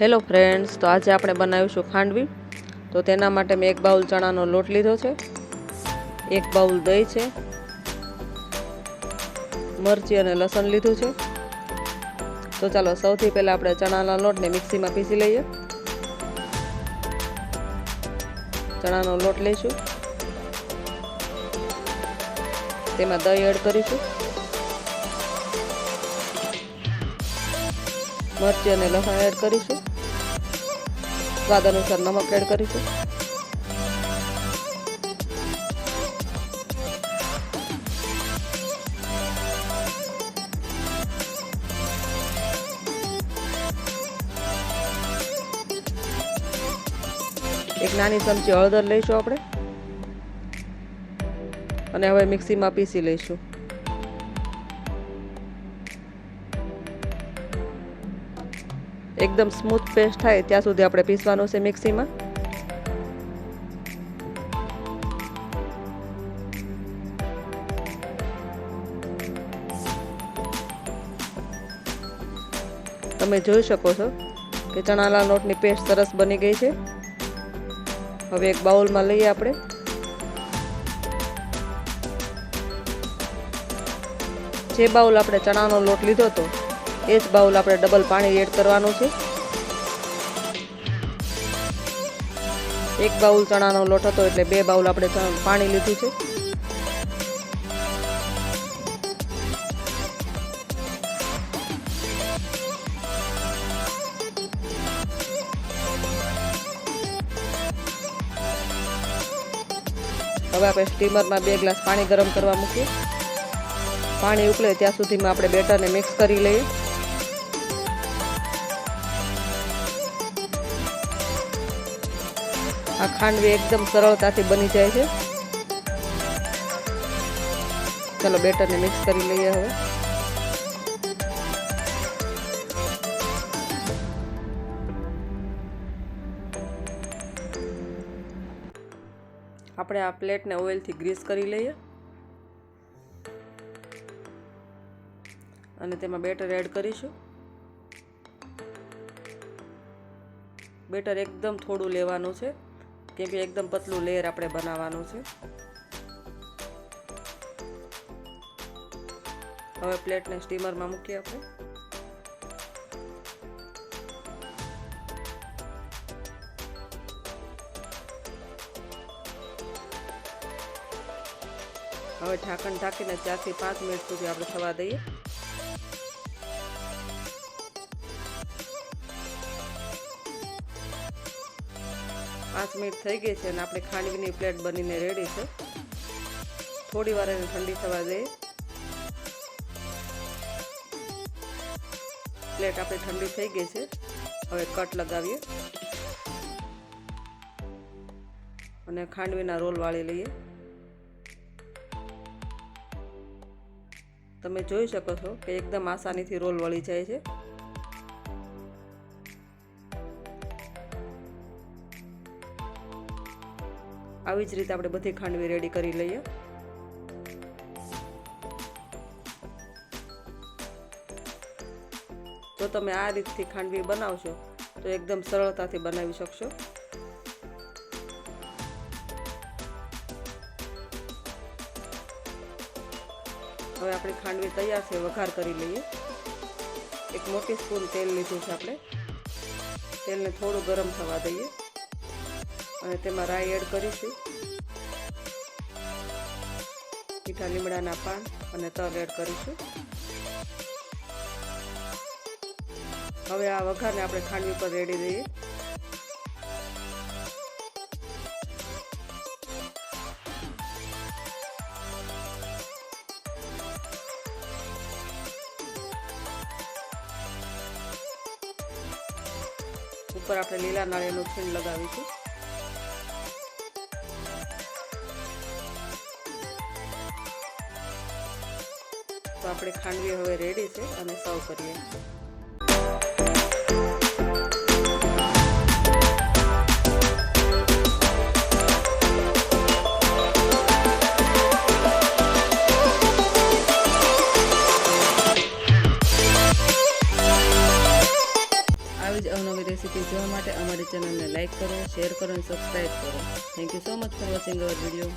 Hello friends તો આજે આપણે બનાવીશું ખાંડવી. તો તેના માટે મેં એક બાઉલ ચણાનો લોટ લીધો છે. એક બાઉલ દહીં છે. મરચી અને લસણ લીધું છે. તો ચાલો સૌથી પહેલાં આપણે ચણાના લોટને મિક્સીમાં પીસી લઈએ. ચણાનો લોટ લઈશું. તેમાં દહીં એડ કરીશું. મરચી અને લસણ એડ કરીશું. સ્વાદ અનુસાર નમક એડ કરીશું. એક નાની ચમચી હળદર લઈશું આપણે. અને હવે મિક્સીમાં પીસી લઈશું. એકદમ સ્મૂથ પેસ્ટ થાય, ત્યાં સુધી આપણે પીસવાનું છે મિક્સીમાં. તમે જોઈ શકો છો કે ચણાના લોટની પેસ્ટ સરસ બની ગઈ છે. હવે એક બાઉલમાં લઈએ આપણે. જે બાઉલ આપણે ચણાનો લોટ લીધો હતો એ જ બાઉલ આપણે ડબલ પાણી એડ કરવાનું છે. એક બાઉલ ચણાનો લોટ હતો એટલે બે બાઉલ આપણે પાણી લીધું છે. હવે આપણે સ્ટીમરમાં બે ગ્લાસ પાણી ગરમ કરવા મૂકીએ. પાણી ઉકળે ત્યાં સુધીમાં આપણે બેટરને મિક્સ કરી લઈએ. આ ખાંડવી એકદમ સરળતાથી બની જાય છે. ચલો બેટરને મિક્સ કરી લઈએ હવે. આપણે આ પ્લેટને ઓઇલથી ગ્રીસ કરી લઈએ. અને તેમાં બેટર એડ કરીશું. બેટર એકદમ થોડું લેવાનું છે. કેમ કે એકદમ પતલું લેયર આપણે બનાવવાનું છે. હવે પ્લેટને સ્ટીમરમાં મૂકીએ આપણે. હવે ઢાંકણ ઢાંકીને ચારથી પાંચ મિનિટ સુધી આપણે થવા દઈએ. પાંચ મિનિટ થઈ ગઈ છે અને આપણી ખાંડવીની પ્લેટ બનીને રેડી છે. થોડી વાર એને ઠંડી થવા દઈએ. પ્લેટ આપણી ઠંડી થઈ ગઈ છે. હવે કટ લગાવીએ. અને ખાંડવીના રોલ વાળી લઈએ. તમે જોઈ શકો છો કે એકદમ આસાનીથી રોલ વળી જાય છે. આવી જ રીતે આપણે બધી ખાંડવી રેડી કરી લઈએ. જો તમે આ રીતથી ખાંડવી બનાવશો તો એકદમ સરળતાથી બનાવી શકશો. હવે આપણી ખાંડવી તૈયાર છે, વઘાર કરી લઈએ. એક મોટી સ્પૂન તેલ લીધું છે આપણે. તેલને થોડું ગરમ થવા દઈએ. અને તેમાં રાઈ એડ કરીશું. મીઠા લીમડાના પાન અને તલ એડ કરીશું. હવે આ વઘારને આપણે ખાંડવી પર રેડી દઈએ ઉપર આપણે લીલા નાળિયેરનું છીણ લગાવીશું. આપણે ખાંડવી હવે રેડી છે અને સર્વ કરીએ. આવી જ અવનવી રેસીપી જોવા માટે અમારી ચેનલને લાઇક કરો શેર કરો અને સબસ્ક્રાઈબ કરો. Thank you so much for watching our video